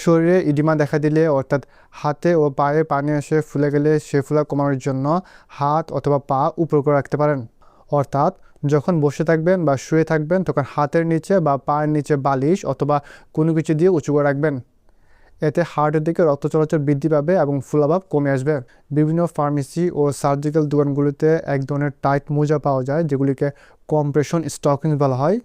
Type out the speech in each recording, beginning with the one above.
শরীরে ইডিমা দেখা দিলে, অর্থাৎ হাতে ও পায়ে পানি এসে ফুলে গেলে সে ফুলা কমানোর জন্য হাত অথবা পা উপর করে রাখতে পারেন। অর্থাৎ যখন বসে থাকবেন বা শুয়ে থাকবেন, তখন হাতের নিচে বা পায়ের নিচে বালিশ অথবা কোনো কিছু দিয়ে উঁচু করে রাখবেন। এতে হার্টের দিকে রক্ত চলাচল বৃদ্ধি পাবে এবং ফুলাভাব কমে আসবে। বিভিন্ন ফার্মেসি ও সার্জিক্যাল দোকানগুলিতে এক ধরনের টাইট মোজা পাওয়া যায়, যেগুলিকে কম্প্রেশন স্টকিং বলা হয়।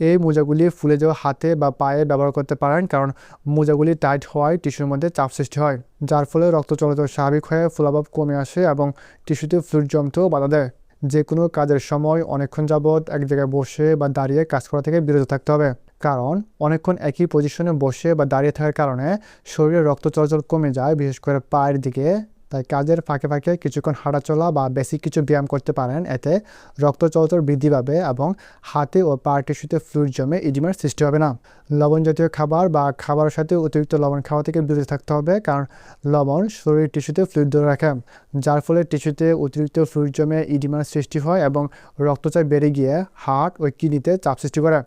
এই মোজাগুলি ফুলে যাওয়া হাতে বা পায়ে ব্যবহার করতে পারেন, কারণ মোজাগুলি টাইট হওয়ায় টিস্যুর মধ্যে চাপ সৃষ্টি হয়, যার ফলে রক্ত চলাচল স্বাভাবিক হয়ে ফুলাভাব কমে আসে এবং টিস্যুতে ফ্লুইড জমতেও বাধা দেয়। যে কোনো কাজের সময় অনেকক্ষণ যাবৎ এক জায়গায় বসে বা দাঁড়িয়ে কাজ করা থেকে বিরত থাকতে হবে, কারণ অনেকক্ষণ একই পজিশনে বসে বা দাঁড়িয়ে থাকার কারণে শরীরে রক্ত চলাচল কমে যায়, বিশেষ করে পায়ের দিকে। তাই কাজের ফাঁকে ফাঁকে কিছুক্ষণ হাঁটাচলা বা বেশি কিছু ব্যায়াম করতে পারেন। এতে রক্ত চলাচল বৃদ্ধি পাবে এবং হাতে ও পায়ের টিস্যুতে ফ্লুইড জমে ইডিমার সৃষ্টি হবে না। লবণ জাতীয় খাবার বা খাবারের সাথে অতিরিক্ত লবণ খাওয়া থেকে বিরত থাকতে হবে কারণ লবণ শরীরের টিস্যুতে ফ্লুইড ধরে রাখে। যার ফলে টিস্যুতে অতিরিক্ত ফ্লুইড জমে ইডিমার সৃষ্টি হয় এবং রক্তচাপ বেড়ে গিয়ে হার্ট ও কিডনিতে চাপ সৃষ্টি করে।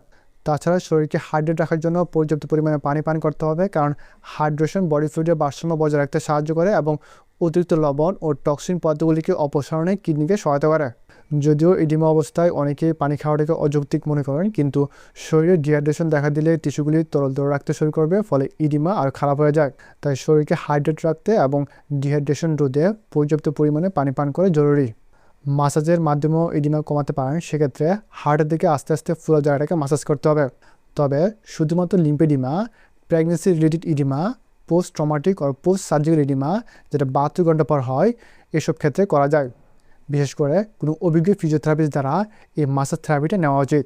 তাছাড়া শরীরকে হাইড্রেট রাখার জন্য পর্যাপ্ত পরিমাণে পানি পান করতে হবে কারণ হাইড্রেশন বডি ফ্লুইডের ভারসাম্য বজায় রাখতে সাহায্য করে এবং অতিরিক্ত লবণ ও টক্সিন পদার্থগুলিকে অপসারণে কিডনিকে সহায়তা করে। যদিও ইডিমা অবস্থায় অনেকেই পানি খাওয়াটাকে অযৌক্তিক মনে করেন, কিন্তু শরীরে ডিহাইড্রেশন দেখা দিলে টিস্যুগুলি তরল ধরে রাখতে শুরু করবে, ফলে ইডিমা আর খারাপ হয়ে যায়। তাই শরীরকে হাইড্রেট রাখতে এবং ডিহাইড্রেশন রোধে পর্যাপ্ত পরিমাণে পানি পান করা জরুরি। মাসাজের মাধ্যমেও ইডিমা কমাতে পারেন, সেক্ষেত্রে হার্টের দিকে আস্তে আস্তে ফুলো জায়গাটাকে মাসাজ করতে হবে। তবে শুধুমাত্র lymphoedema pregnancy related oedema post traumatic আর পোস্ট সার্জিক্যাল ইডিমা যেটা বাহাত্তর ঘণ্টা পর হয়, এসব ক্ষেত্রে করা যায়। বিশেষ করে কোনো অভিজ্ঞ ফিজিওথেরাপিস্ট দ্বারা এই মাসাজ থেরাপিটা নেওয়া উচিত।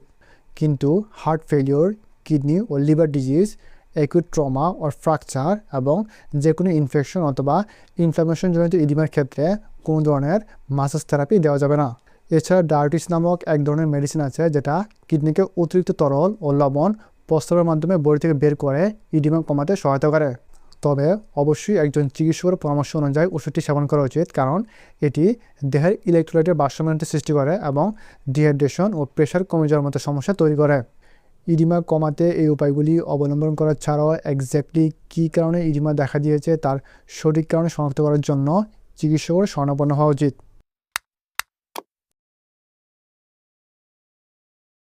কিন্তু হার্ট ফেলিওর কিডনি ও লিভার ডিজিজ অ্যাকুইট ট্রমা ও ফ্র্যাকচার এবং যে কোনো ইনফেকশন অথবা ইনফ্লামেশনজনিত ইডিমার ক্ষেত্রে কোনো ধরনের মাসাজ থেরাপি দেওয়া যাবে না। এছাড়া ডায়াবেটিস নামক এক ধরনের মেডিসিন আছে যেটা কিডনিকে অতিরিক্ত তরল ও লবণ প্রস্তাবের মাধ্যমে বডি থেকে বের করে ইডিমা কমাতে সহায়তা করে। তবে অবশ্যই একজন চিকিৎসকের পরামর্শ অনুযায়ী ওষুধটি সেবন করা উচিত, কারণ এটি দেহের ইলেকট্রোলাইটের ভারসাম্যতা সৃষ্টি করে এবং ডিহাইড্রেশন ও প্রেশার কমে যাওয়ার মতো সমস্যা তৈরি করে। ইডিমা কমাতে এই উপায়গুলি অবলম্বন করা ছাড়াও একজ্যাক্টলি কী কারণে ইডিমা দেখা দিয়েছে তার সঠিক কারণে শনাক্ত করার জন্য চিকিৎসকের স্বর্ণাপন্ন হওয়া উচিত।